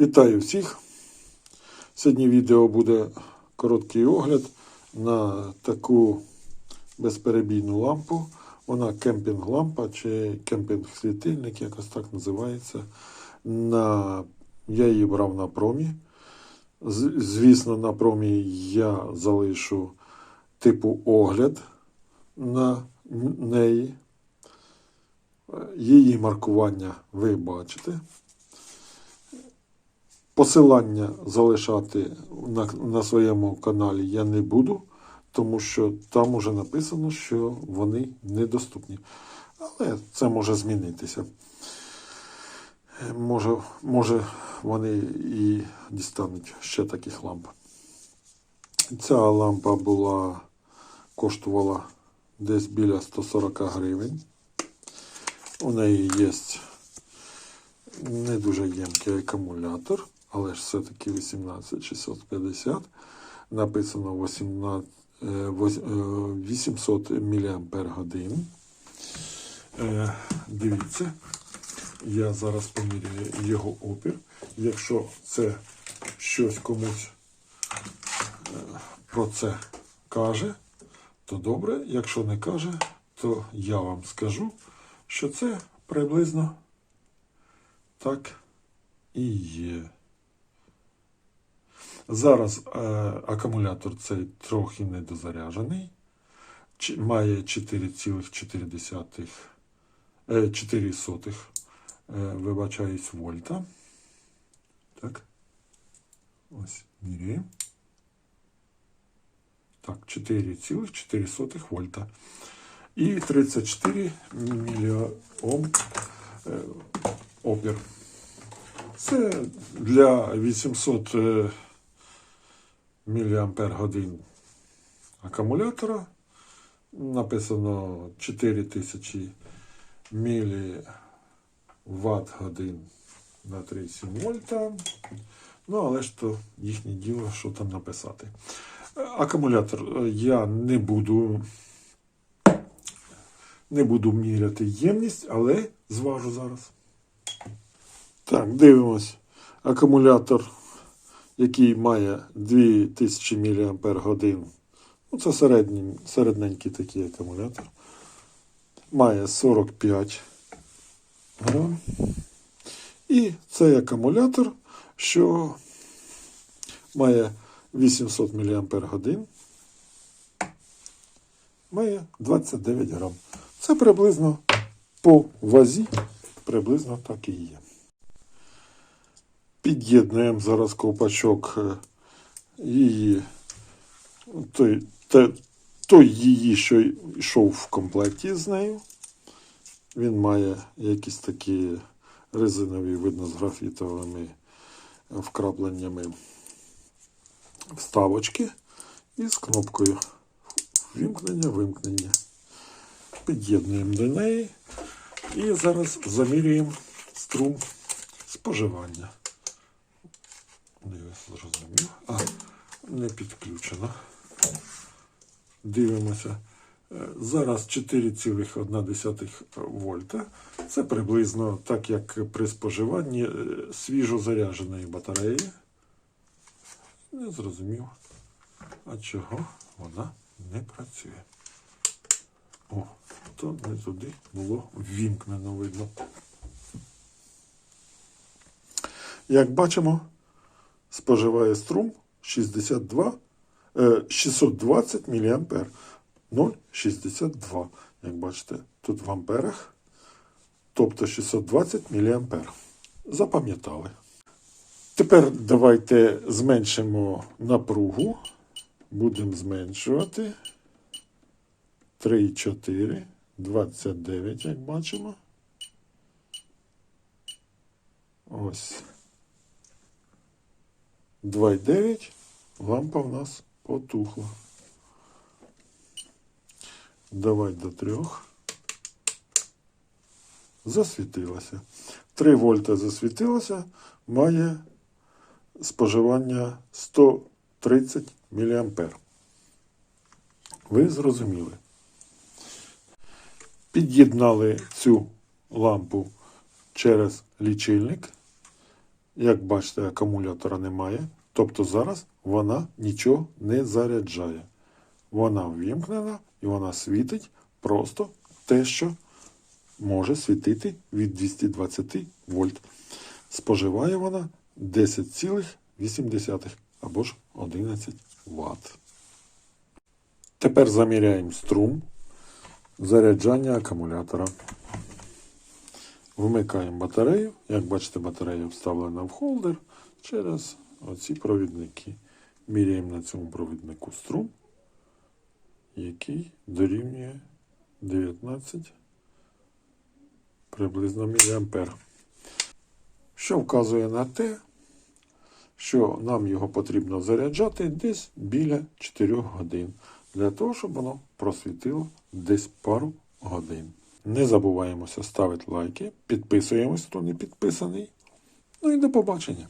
Вітаю всіх! Сьогодні відео буде короткий огляд на таку безперебійну лампу. Вона кемпінг-лампа чи кемпінг-світильник, якось так називається. На... Я її брав на промі. Звісно, на промі я залишу типу огляд на неї. Її маркування ви бачите. Посилання залишати на, на своєму каналі я не буду, тому що там уже написано, що вони недоступні. Але це може змінитися. Може, може вони і дістануть ще таких ламп. Ця лампа була, коштувала десь біля 140 гривень. У неї є не дуже ємкий акумулятор, але ж все-таки 18650. Написано 18, е, е, 800 мАч. Е, Дивіться, я зараз поміряю його опір. Якщо це щось комусь про це каже, то добре. Якщо не каже, то я вам скажу, що це приблизно так і є. Зараз е, акумулятор цей трохи недозаряджений. Чи- Має 4,4 е, 4 сотих, е, вибачаюсь, вольта. Так. Ось міряємо. Так, 4,4 вольта. І 34 мільйом е, опір. Це для 800 е, мАч акумулятора. Написано 4000 мВт годин на 3,7 вольта. Ну, але ж то їхнє діло, що там написати. Акумулятор е, я не буду не буду міряти ємність, але зважу зараз. Так, дивимось. Акумулятор, який має 2000 мАч. Ну, це середній, середненький такий акумулятор. Має 45 грам. І цей акумулятор, що має 800 мАч, має 29 грам. Це приблизно по вазі, приблизно так і є. Під'єднуємо зараз ковпачок е, її, той, те, той її, що йшов в комплекті з нею. Він має якісь такі резинові, видно, з графітовими вкрапленнями вставочки і з кнопкою вимкнення, вимкнення. Під'єднуємо до неї і зараз замірюємо струм споживання. Дивись, зрозумів. А, не підключено. Дивимося. Е, Зараз 4,1 вольта. Це приблизно так, як при споживанні е, свіжо зарядженої батареї. Не зрозумів. А чого вона не працює? О, то не туди було ввімкнено видно. Як бачимо, споживає струм 62, е, 620 мА. 0,62. Як бачите, тут в амперах. Тобто 620 мА. Запам'ятали. Тепер давайте зменшимо напругу. Будемо зменшувати. 3,4, 29, як бачимо. Ось. 2,9. Лампа в нас потухла. Давай до трьох. Засвітилася. 3 вольта засвітилося, має споживання 130 мА. Ви зрозуміли. Під'єднали цю лампу через лічильник Як бачите, акумулятора немає. Тобто зараз вона нічого не заряджає. Вона ввімкнена і вона світить просто те, що може світити від 220 вольт. Споживає вона 10,8 або ж 11 Вт. Тепер заміряємо струм заряджання акумулятора. Вмикаємо батарею. Як бачите, батарея вставлена в холдер через оці провідники. Міряємо на цьому провіднику струм, який дорівнює 19 приблизно міліампер. Що вказує на те, що нам його потрібно заряджати десь біля 4 годин, для того, щоб воно просвітило десь пару годин. Не забуваємося ставити лайки, підписуємось, хто не підписаний. Ну і до побачення.